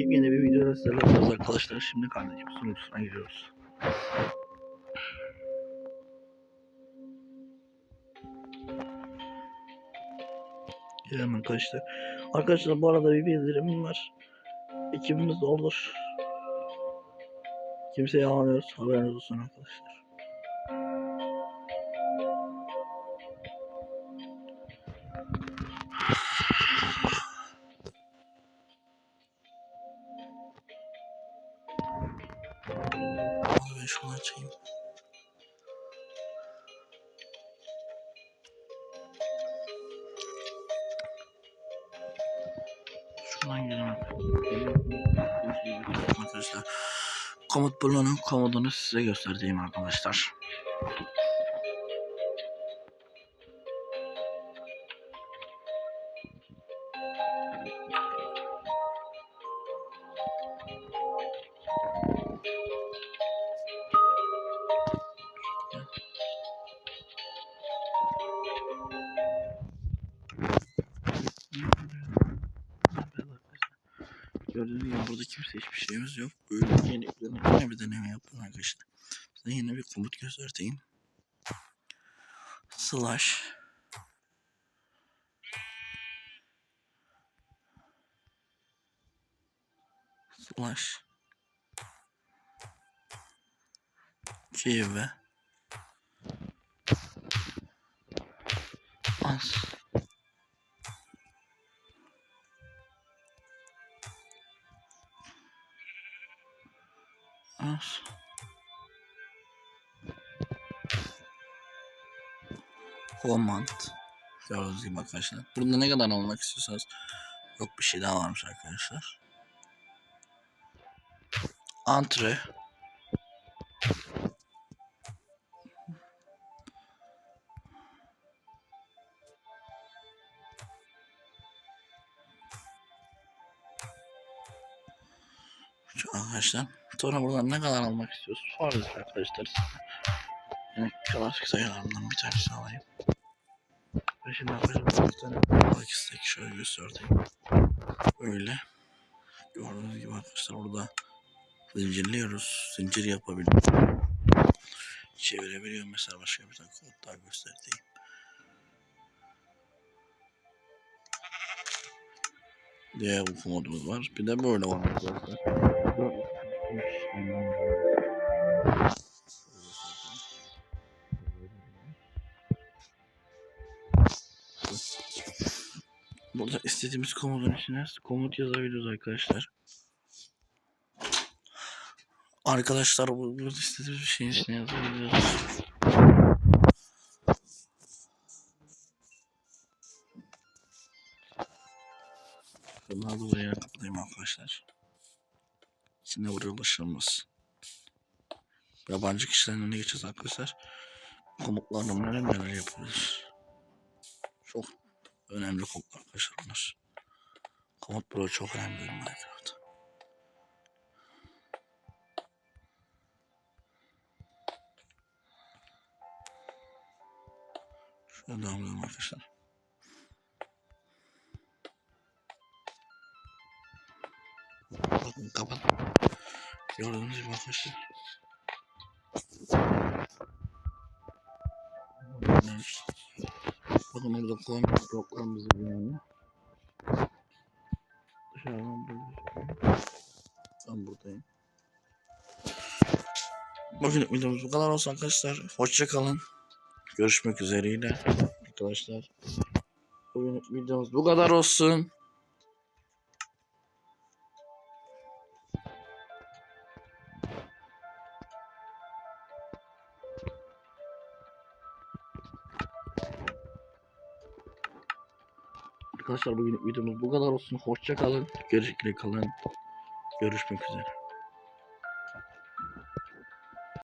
Yepyeni bir videoda selamlar arkadaşlar. Şimdi kardeşim sunucusuna giriyoruz. Girelim arkadaşlar. Arkadaşlar bu arada bir bildirimim var. Ekibimiz doldur. Kimseyi almıyoruz. Haberiniz olsun arkadaşlar. Şunu açayım. Şuradan girelim arkadaşlar. Komut bloğunun komodunu size göstereceğim arkadaşlar. Gördüğünüz gibi burada kimse hiçbir şeyimiz yok. Böyle yeni yeni bir deneme yaptım arkadaşlar. Size yine bir komut göstereyim. Slash Slash CV As Command Gördüğünüz gibi arkadaşlar. Burada ne kadar almak istiyorsanız Yok bir şey daha varmış arkadaşlar. Antre Şu arkadaşlar. Sonra buradan ne kadar almak istiyorsunuz? Sorarız arkadaşlar. Yani klasik sayılarından bir tanesi alayım. Ben şimdi arkadaşlar bir tane almak istek şöyle göstereyim. Böyle. Gördüğünüz gibi arkadaşlar burada zincirliyoruz. Zincir yapabiliyoruz. Çevirebiliyorum mesela başka bir tane kod daha göstereyim. diye bu modumuz var. Bir de böyle var Burada istediğimiz komutun içine komut yazabiliyoruz arkadaşlar. Arkadaşlar bu- burada istediğimiz bir şeyin içine yazabiliyoruz. Bunları da buraya kapatayım arkadaşlar. Şimdi buraya ulaşılmaz. Yabancı kişilerin önüne geçeceğiz arkadaşlar. Komutlarla neler neler yapıyoruz. Çok önemli komutlar arkadaşlar. Komut bloğu çok önemli Minecraft. Şöyle devam edelim arkadaşlar. Bakın kapat. Gördüğünüz gibi arkadaşlar. Bakın orada koyun bloklarımızı yani. Dışarıdan böyle. Ben buradayım. Bugün videomuz bu kadar olsun arkadaşlar. Hoşça kalın. Görüşmek üzereyle arkadaşlar. Bugün videomuz bu kadar olsun. Arkadaşlar bugün videomuz bu kadar olsun. Hoşça kalın. Görüşmek kalın. Görüşmek üzere.